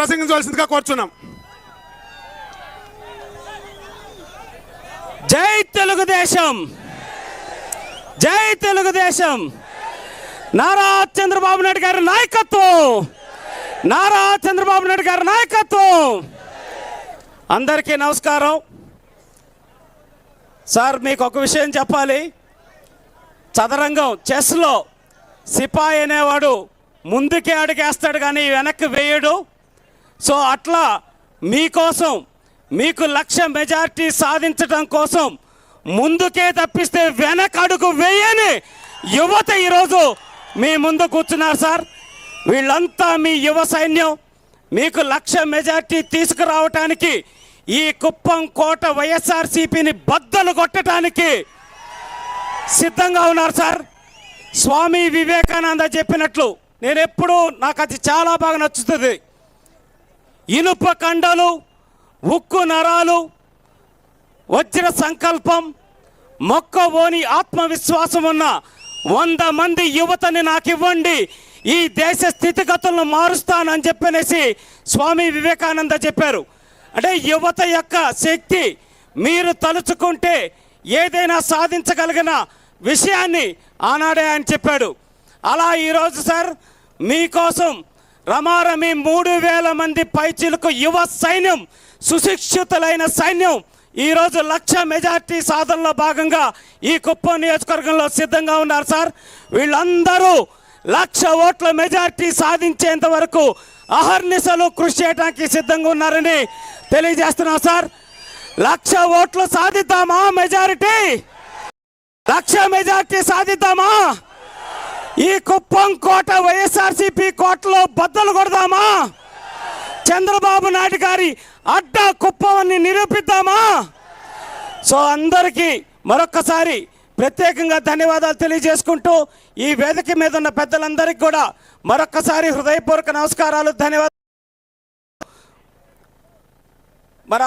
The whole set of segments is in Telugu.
ప్రసంగించవలసిందిగా కోరుచున్నాం. జై తెలుగుదేశం. జై తెలుగుదేశం. నారా చంద్రబాబు నాయుడు గారి నాయకత్వం. నారా చంద్రబాబు నాయుడు గారి నాయకత్వం. అందరికీ నమస్కారం. సార్ మీకు ఒక విషయం చెప్పాలి. చదరంగం చెస్లో సిపాయి అనేవాడు ముందుకే అడిగేస్తాడు కానీ వెనక్కి వేయడు. సో అట్లా మీకోసం మీకు లక్ష మెజారిటీ సాధించడం కోసం ముందుకే తప్పిస్తే వెనక అడుగు వేయని యువత ఈరోజు మీ ముందు కూర్చున్నారు సార్. వీళ్ళంతా మీ యువ సైన్యం మీకు లక్ష మెజారిటీ తీసుకురావటానికి ఈ కుప్పం కోట వైఎస్ఆర్సీపీని బద్దలు కొట్టడానికి సిద్ధంగా ఉన్నారు సార్. స్వామి వివేకానంద చెప్పినట్లు నేను ఎప్పుడూ నాకు అది చాలా బాగా నచ్చుతుంది. ఇనుప కండలు ఉక్కు నరాలు వచ్చిన సంకల్పం మొక్కవోని ఆత్మవిశ్వాసం ఉన్న వంద మంది యువతని నాకు ఇవ్వండి ఈ దేశ స్థితిగతులను మారుస్తానని చెప్పనేసి స్వామి వివేకానంద చెప్పారు. అంటే యువత యొక్క శక్తి మీరు తలుచుకుంటే ఏదైనా సాధించగలిగిన విషయాన్ని ఆనాడే ఆయన చెప్పాడు. అలా ఈరోజు సార్ మీకోసం రమారమి మూడు వేల మంది పైచిలకు యువ సైన్యం సుశిక్షితులైన సైన్యం ఈరోజు లక్ష మెజార్టీ సాధనలో భాగంగా ఈ కుప్పం నియోజకవర్గంలో సిద్ధంగా ఉన్నారు సార్. వీళ్ళందరూ లక్ష ఓట్ల మెజార్టీ సాధించేంత వరకు అహర్నిశలు కృషి చేయడానికి సిద్ధంగా ఉన్నారని తెలియజేస్తున్నాం సార్. లక్ష ఓట్లు సాధిద్దామా మెజారిటీ? లక్ష మెజార్టీ సాధిద్దామా? ఈ కుప్పం కోట వైఎస్ఆర్సీపీ కోటలో బద్దలు కొడదామా? చంద్రబాబు నాయుడు గారి అడ్డ కుప్పం నిరూపిద్దామా? సో అందరికీ మరొక్కసారి ప్రత్యేకంగా ధన్యవాదాలు తెలియజేసుకుంటూ ఈ వేదిక మీద ఉన్న పెద్దలందరికీ కూడా మరొక్కసారి హృదయపూర్వక నమస్కారాలు ధన్యవాదాలు. మన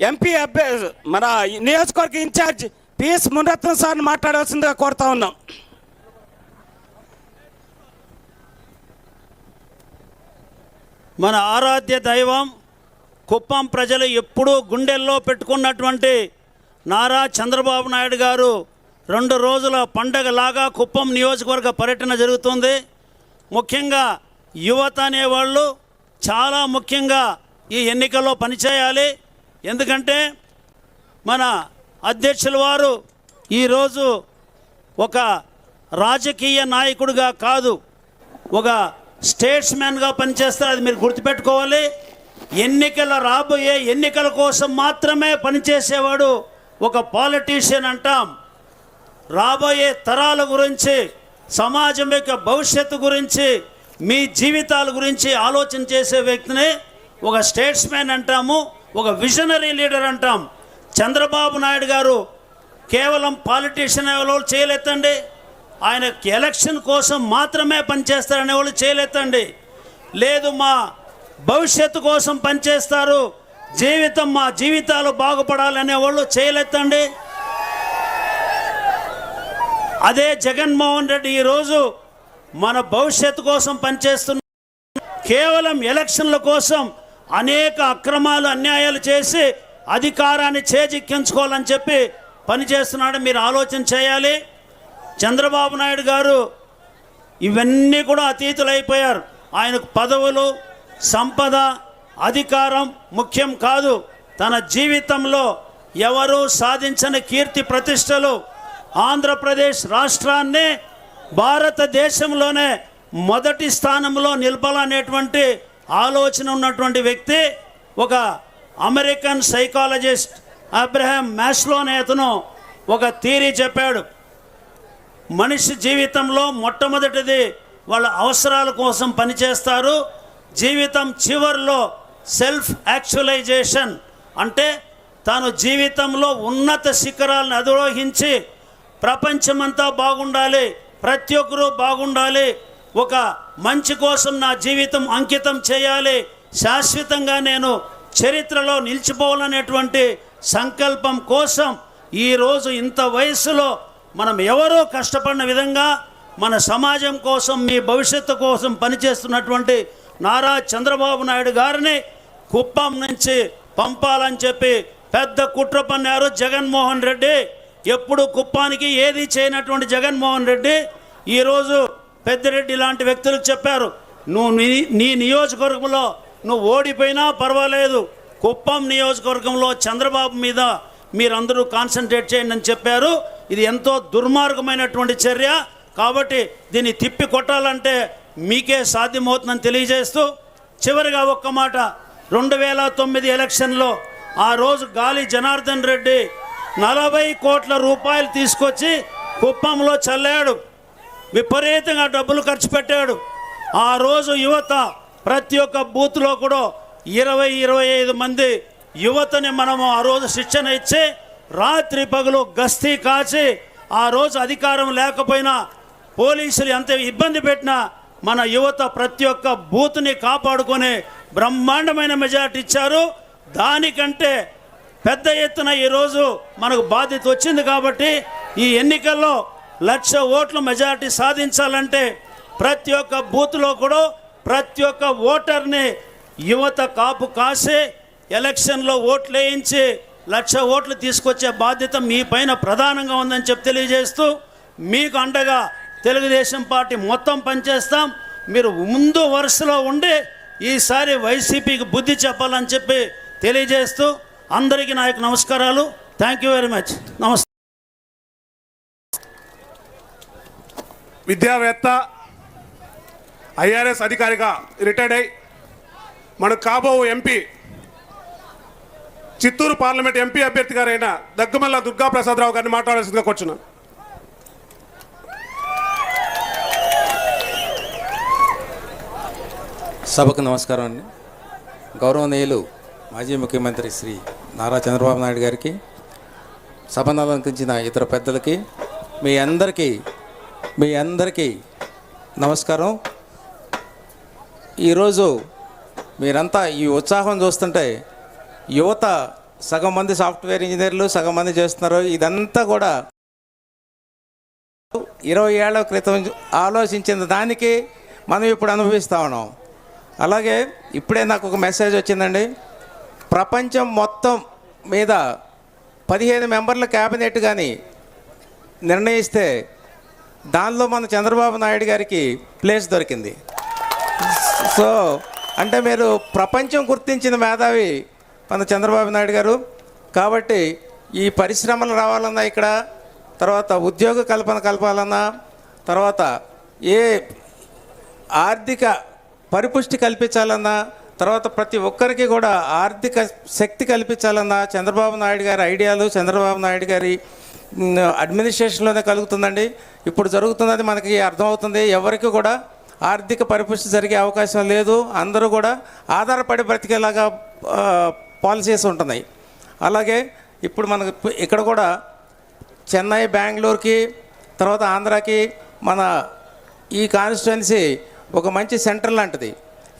ఎంపీ అభ్య మన నియోజకవర్గ ఇన్ఛార్జ్ పిఎస్ మునరత్నం సార్ని మాట్లాడాల్సిందిగా కోరుతా ఉన్నాం. మన ఆరాధ్య దైవం కుప్పం ప్రజలు ఎప్పుడూ గుండెల్లో పెట్టుకున్నటువంటి నారా చంద్రబాబు నాయుడు గారు రెండు రోజుల పండగలాగా కుప్పం నియోజకవర్గ పర్యటన జరుగుతుంది. ముఖ్యంగా యువత అనేవాళ్ళు చాలా ముఖ్యంగా ఈ ఎన్నికల్లో పనిచేయాలి. ఎందుకంటే మన అధ్యక్షుల వారు ఈరోజు ఒక రాజకీయ నాయకుడిగా కాదు ఒక స్టేట్స్మెన్గా పనిచేస్తారు అది మీరు గుర్తుపెట్టుకోవాలి. ఎన్నికల రాబోయే ఎన్నికల కోసం మాత్రమే పనిచేసేవాడు ఒక పాలిటీషియన్ అంటాం. రాబోయే తరాల గురించి సమాజం యొక్క భవిష్యత్తు గురించి మీ జీవితాల గురించి ఆలోచన చేసే వ్యక్తిని ఒక స్టేట్స్మెన్ అంటాము ఒక విజనరీ లీడర్ అంటాం. చంద్రబాబు నాయుడు గారు కేవలం పాలిటీషియన్ ఎవరో చేయలేదండి. ఆయన ఎలక్షన్ కోసం మాత్రమే పనిచేస్తారనే వాళ్ళు చేయలేతండి లేదు మా భవిష్యత్తు కోసం పనిచేస్తారు. జీవితం మా జీవితాలు బాగుపడాలనే వాళ్ళు చేయలేతండి అదే జగన్మోహన్ రెడ్డి ఈరోజు మన భవిష్యత్తు కోసం పనిచేస్తున్న కేవలం ఎలక్షన్ల కోసం అనేక అక్రమాలు అన్యాయాలు చేసి అధికారాన్ని చేజిక్కించుకోవాలని చెప్పి పనిచేస్తున్నాడు మీరు ఆలోచన చేయాలి. చంద్రబాబు నాయుడు గారు ఇవన్నీ కూడా అతీతులైపోయారు. ఆయనకు పదవులు సంపద అధికారం ముఖ్యం కాదు. తన జీవితంలో ఎవరూ సాధించని కీర్తి ప్రతిష్టలు ఆంధ్రప్రదేశ్ రాష్ట్రాన్ని భారతదేశంలోనే మొదటి స్థానంలో నిలపాలనేటువంటి ఆలోచన ఉన్నటువంటి వ్యక్తి ఒక అమెరికన్ సైకాలజిస్ట్ అబ్రహాం మ్యాస్లో నేతను ఒక థీరీ చెప్పాడు. మనిషి జీవితంలో మొట్టమొదటిది వాళ్ళ అవసరాల కోసం పనిచేస్తారు. జీవితం చివరిలో సెల్ఫ్ యాక్చువలైజేషన్ అంటే తాను జీవితంలో ఉన్నత శిఖరాలను అధిరోహించి ప్రపంచమంతా బాగుండాలి ప్రతి ఒక్కరూ బాగుండాలి ఒక మంచి కోసం నా జీవితం అంకితం చేయాలి శాశ్వతంగా నేను చరిత్రలో నిలిచిపోవాలనేటువంటి సంకల్పం కోసం ఈరోజు ఇంత వయసులో మనం ఎవరో కష్టపడిన విధంగా మన సమాజం కోసం మీ భవిష్యత్తు కోసం పనిచేస్తున్నటువంటి నారా చంద్రబాబు నాయుడు గారిని కుప్పం నుంచి పంపాలని చెప్పి పెద్ద కుట్ర పన్నారు జగన్మోహన్ రెడ్డి. ఎప్పుడు కుప్పానికి ఏది చేయనటువంటి జగన్మోహన్ రెడ్డి ఈరోజు పెద్దిరెడ్డి లాంటి వ్యక్తులకు చెప్పారు నువ్వు నీ నీ నియోజకవర్గంలో నువ్వు ఓడిపోయినా పర్వాలేదు కుప్పం నియోజకవర్గంలో చంద్రబాబు మీద మీరందరూ కాన్సన్ట్రేట్ చేయండి అని చెప్పారు. ఇది ఎంతో దుర్మార్గమైనటువంటి చర్య. కాబట్టి దీన్ని తిప్పి కొట్టాలంటే మీకే సాధ్యమవుతుందని తెలియజేస్తూ చివరిగా ఒక్క మాట. రెండు వేల తొమ్మిది ఎలక్షన్లో ఆ రోజు గాలి జనార్దన్ రెడ్డి నలభై కోట్ల రూపాయలు తీసుకొచ్చి కుప్పంలో చల్లాడు. విపరీతంగా డబ్బులు ఖర్చు పెట్టాడు. ఆ రోజు యువత ప్రతి ఒక్క బూత్లో కూడా ఇరవై ఇరవై ఐదు మంది యువతని మనము ఆ రోజు శిక్షణ ఇచ్చి రాత్రి పగలు గస్తీ కాచి ఆ రోజు అధికారం లేకపోయినా పోలీసులు ఎంత ఇబ్బంది పెట్టినా మన యువత ప్రతి ఒక్క బూత్ని కాపాడుకొని బ్రహ్మాండమైన మెజార్టీ ఇచ్చారు. దానికంటే పెద్ద ఎత్తున ఈరోజు మనకు బాధ్యత వచ్చింది కాబట్టి ఈ ఎన్నికల్లో లక్ష ఓట్ల మెజార్టీ సాధించాలంటే ప్రతి ఒక్క బూత్లో కూడా ప్రతి ఒక్క ఓటర్ని యువత కాపు కాసి ఎలక్షన్లో ఓట్లు వేయించి లక్ష ఓట్లు తీసుకొచ్చే బాధ్యత మీ పైన ప్రధానంగా ఉందని చెప్పి తెలియజేస్తూ మీకు అండగా తెలుగుదేశం పార్టీ మొత్తం పనిచేస్తాం. మీరు ముందు వరుసలో ఉండి ఈసారి వైసీపీకి బుద్ధి చెప్పాలని చెప్పి తెలియజేస్తూ అందరికీ నా యొక్క నమస్కారాలు. థ్యాంక్ యూ వెరీ మచ్ నమస్తే విద్యావేత్త ఐఆర్ఎస్ అధికారిగా రిటైర్డ్ అయి మనకు కాబో ఎంపీ చిత్తూరు పార్లమెంట్ ఎంపీ అభ్యర్థి గారైన దగ్గమల్ల దుర్గా ప్రసాదరావు గారిని మాట్లాడాల్సిందిగా కూర్చున్నాను సభకు నమస్కారం అండి. గౌరవనీయులు మాజీ ముఖ్యమంత్రి శ్రీ నారా చంద్రబాబు నాయుడు గారికి సభను అలంకరించిన ఇతర పెద్దలకి మీ అందరికీ మీ అందరికీ నమస్కారం. ఈరోజు మీరంతా ఈ ఉత్సాహం చూస్తుంటే యువత సగం మంది సాఫ్ట్వేర్ ఇంజనీర్లు సగం మంది చేస్తున్నారు. ఇదంతా కూడా ఇరవై ఏళ్ళ క్రితం ఆలోచించిన దానికి మనం ఇప్పుడు అనుభవిస్తా ఉన్నాం. అలాగే ఇప్పుడే నాకు ఒక మెసేజ్ వచ్చిందండి. ప్రపంచం మొత్తం మీద పదిహేను మెంబర్ల క్యాబినెట్ కానీ నిర్ణయిస్తే దానిలో మన చంద్రబాబు నాయుడు గారికి ప్లేస్ దొరికింది. సో అంటే మీరు ప్రపంచం గుర్తించిన మేధావి మన చంద్రబాబు నాయుడు గారు. కాబట్టి ఈ పరిశ్రమలు రావాలన్నా ఇక్కడ తర్వాత ఉద్యోగ కల్పన కలపాలన్నా తర్వాత ఏ ఆర్థిక పరిపుష్టి కల్పించాలన్నా తర్వాత ప్రతి ఒక్కరికి కూడా ఆర్థిక శక్తి కల్పించాలన్నా చంద్రబాబు నాయుడు గారి ఐడియాలు చంద్రబాబు నాయుడు గారి అడ్మినిస్ట్రేషన్లోనే కలుగుతుందండి. ఇప్పుడు జరుగుతున్నది మనకి అర్థమవుతుంది ఎవరికి కూడా ఆర్థిక పరిపుష్టి జరిగే అవకాశం లేదు. అందరూ కూడా ఆధారపడి బ్రతికేలాగా పాలసీస్ ఉంటున్నాయి. అలాగే ఇప్పుడు మనకు ఇక్కడ కూడా చెన్నై బెంగళూరుకి తర్వాత ఆంధ్రాకి మన ఈ కాన్స్టిట్యున్సీ ఒక మంచి సెంటర్ లాంటిది.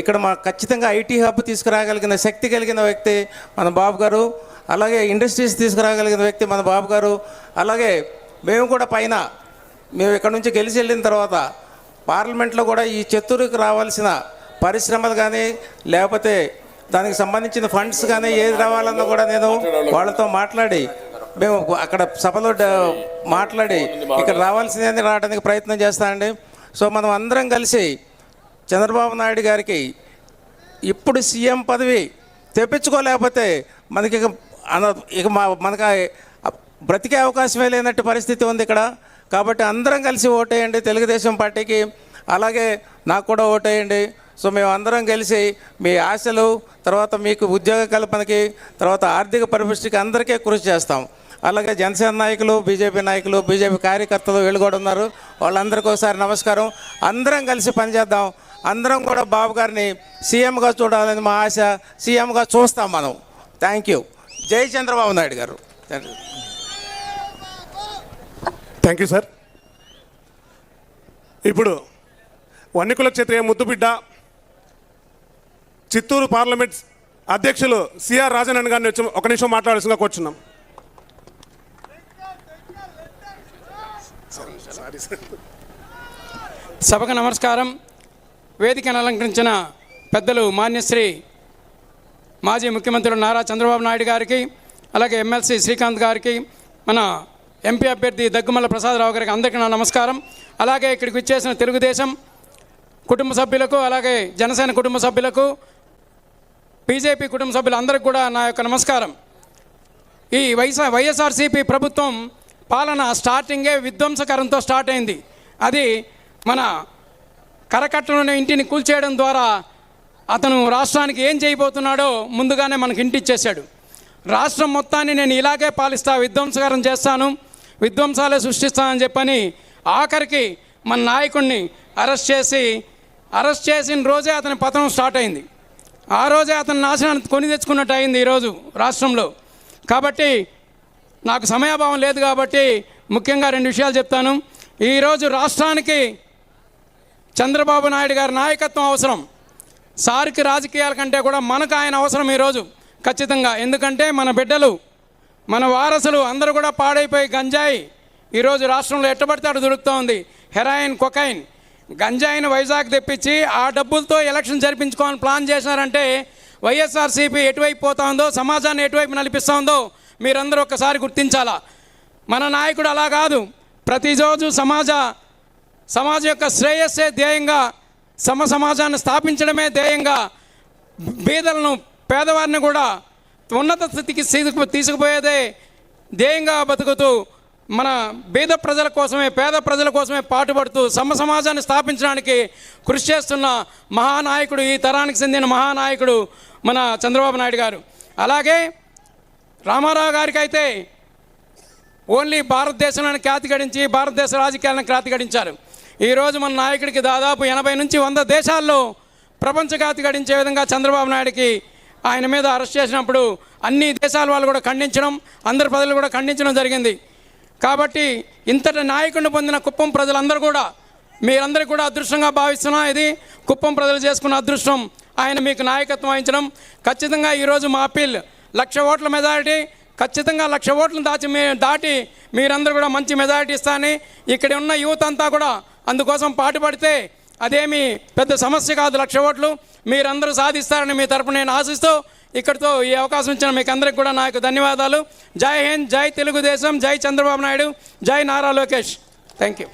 ఇక్కడ మా ఖచ్చితంగా ఐటీ హబ్ తీసుకురాగలిగిన శక్తి కలిగిన వ్యక్తి మన బాబు గారు అలాగే ఇండస్ట్రీస్ తీసుకురాగలిగిన వ్యక్తి మన బాబు గారు అలాగే మేము కూడా పైన మేము ఇక్కడ నుంచి గెలిచి వెళ్ళిన తర్వాత పార్లమెంట్లో కూడా ఈ చిత్తూరుకి రావాల్సిన పరిశ్రమలు కానీ లేకపోతే దానికి సంబంధించిన ఫండ్స్ కానీ ఏది రావాలన్నా కూడా నేను వాళ్ళతో మాట్లాడి మేము అక్కడ సభలో మాట్లాడి ఇక్కడ రావాల్సిందని రావడానికి ప్రయత్నం చేస్తానండి సో మనం అందరం కలిసి చంద్రబాబు నాయుడు గారికి ఇప్పుడు సీఎం పదవి తెప్పించుకోలేకపోతే మనకి ఇక అన ఇక మా మనకు బ్రతికే అవకాశమే లేనట్టు పరిస్థితి ఉంది ఇక్కడ. కాబట్టి అందరం కలిసి ఓటేయండి. తెలుగుదేశం పార్టీకి అలాగే నాకు కూడా ఓటేయండి. సో మేము అందరం కలిసి మీ ఆశలు తర్వాత మీకు ఉద్యోగ కల్పనకి తర్వాత ఆర్థిక పరిపుష్టికి అందరికీ కృషి చేస్తాం. అలాగే జనసేన నాయకులు బీజేపీ నాయకులు బీజేపీ కార్యకర్తలు వీళ్ళు కూడా ఉన్నారు. వాళ్ళందరికీ ఒకసారి నమస్కారం. అందరం కలిసి పనిచేద్దాం. అందరం కూడా బాబు గారిని సీఎంగా చూడాలని మా ఆశ సీఎంగా చూస్తాం మనం. థ్యాంక్ యూ జై చంద్రబాబు నాయుడు గారు. థ్యాంక్ యూ సార్ ఇప్పుడు వన్నికుల క్షత్రియ ముద్దుబిడ్డ చిత్తూరు పార్లమెంట్ అధ్యక్షులు సిఆర్ రాజనన్ గారిని వచ్చి ఒక నిమిషం మాట్లాడాల్సిందిగా కూర్చున్నాం. సభకు నమస్కారం. వేదికను అలంకరించిన పెద్దలు మాన్యశ్రీ మాజీ ముఖ్యమంత్రులు నారా చంద్రబాబు నాయుడు గారికి అలాగే ఎమ్మెల్సీ శ్రీకాంత్ గారికి మన ఎంపీ అభ్యర్థి దగ్గుమల్ల ప్రసాదరావు గారికి అందరికీ నా నమస్కారం. అలాగే ఇక్కడికి వచ్చేసిన తెలుగుదేశం కుటుంబ సభ్యులకు అలాగే జనసేన కుటుంబ సభ్యులకు బీజేపీ కుటుంబ సభ్యులందరికీ కూడా నా యొక్క నమస్కారం. ఈ వైఎస్ఆర్ వైఎస్ఆర్సీపీ ప్రభుత్వం పాలన స్టార్టింగే విధ్వంసకరంతో స్టార్ట్ అయింది. అది మన కరకట్టలోని ఇంటిని కూల్చేయడం ద్వారా అతను రాష్ట్రానికి ఏం చేయబోతున్నాడో ముందుగానే మనకి ఇంటిచ్చేశాడు రాష్ట్రం మొత్తాన్ని నేను ఇలాగే పాలిస్తా విధ్వంసకరం చేస్తాను విధ్వంసాలే సృష్టిస్తానని చెప్పని ఆఖరికి మన నాయకుడిని అరెస్ట్ చేసి అరెస్ట్ చేసిన రోజే అతని పతనం స్టార్ట్ అయింది. ఆ రోజే అతని నాశనాన్ని కొని తెచ్చుకున్నట్టు అయింది ఈరోజు రాష్ట్రంలో. కాబట్టి నాకు సమయాభావం లేదు కాబట్టి ముఖ్యంగా రెండు విషయాలు చెప్తాను. ఈరోజు రాష్ట్రానికి చంద్రబాబు నాయుడు గారి నాయకత్వం అవసరం. సారికి రాజకీయాల కంటే కూడా మనకు ఆయన అవసరం ఈరోజు ఖచ్చితంగా. ఎందుకంటే మన బిడ్డలు మన వారసులు అందరూ కూడా పాడైపోయి గంజాయి ఈరోజు రాష్ట్రంలో ఎట్టబడితే అటు దొరుకుతూ ఉంది. హెరాయిన్ కొకైన్ గంజాయిని వైజాగ్ తెప్పించి ఆ డబ్బులతో ఎలక్షన్ జరిపించుకోవాలని ప్లాన్ చేసినారంటే వైఎస్ఆర్సీపీ ఎటువైపు పోతా ఉందో సమాజాన్ని ఎటువైపు నడిపిస్తూ ఉందో మీరందరూ ఒక్కసారి గుర్తించాలా? మన నాయకుడు అలా కాదు. ప్రతిరోజు సమాజ సమాజం యొక్క శ్రేయస్సే ధ్యేయంగా సమ సమాజాన్ని స్థాపించడమే ధ్యేయంగా బీదలను పేదవారిని కూడా ఉన్నత స్థితికి తీసుకు తీసుకుపోయేదే ధ్యేయంగా బతుకుతూ మన బీద ప్రజల కోసమే పేద ప్రజల కోసమే పాటుపడుతూ సమ సమాజాన్ని స్థాపించడానికి కృషి చేస్తున్న మహానాయకుడు ఈ తరానికి చెందిన మహానాయకుడు మన చంద్రబాబు నాయుడు గారు. అలాగే రామారావు గారికి అయితే ఓన్లీ భారతదేశంలోని ఖ్యాతి గడించి భారతదేశ రాజకీయాలను ఖ్యాతి గడించారు. ఈరోజు మన నాయకుడికి దాదాపు ఎనభై నుంచి వంద దేశాల్లో ప్రపంచ ఖ్యాతి గడించే విధంగా చంద్రబాబు నాయుడికి ఆయన మీద అరెస్ట్ చేసినప్పుడు అన్ని దేశాల వాళ్ళు కూడా ఖండించడం అందరి ప్రజలు కూడా ఖండించడం జరిగింది. కాబట్టి ఇంతటి నాయకుడిని పొందిన కుప్పం ప్రజలందరూ కూడా మీరందరూ కూడా అదృష్టంగా భావిస్తున్నా ఇది కుప్పం ప్రజలు చేసుకున్న అదృష్టం. ఆయన మీకు నాయకత్వం వహించడం. ఖచ్చితంగా ఈరోజు మా అప్పీల్ లక్ష ఓట్ల మెజారిటీ ఖచ్చితంగా లక్ష ఓట్లను దాచి మీ దాటి మీరందరూ కూడా మంచి మెజారిటీ ఇస్తారని ఇక్కడ ఉన్న యువత అంతా కూడా అందుకోసం పాటుపడితే అదేమి పెద్ద సమస్య కాదు లక్ష ఓట్లు. మీరందరూ సాధిస్తారని మీ తరపున నేను ఆశిస్తూ ఇక్కడితో ఈ అవకాశం ఇచ్చిన మీకు అందరికి కూడా నాకు ధన్యవాదాలు. జై హింద్ జై తెలుగుదేశం జై చంద్రబాబు నాయుడు జై నారా లోకేష్. Thank you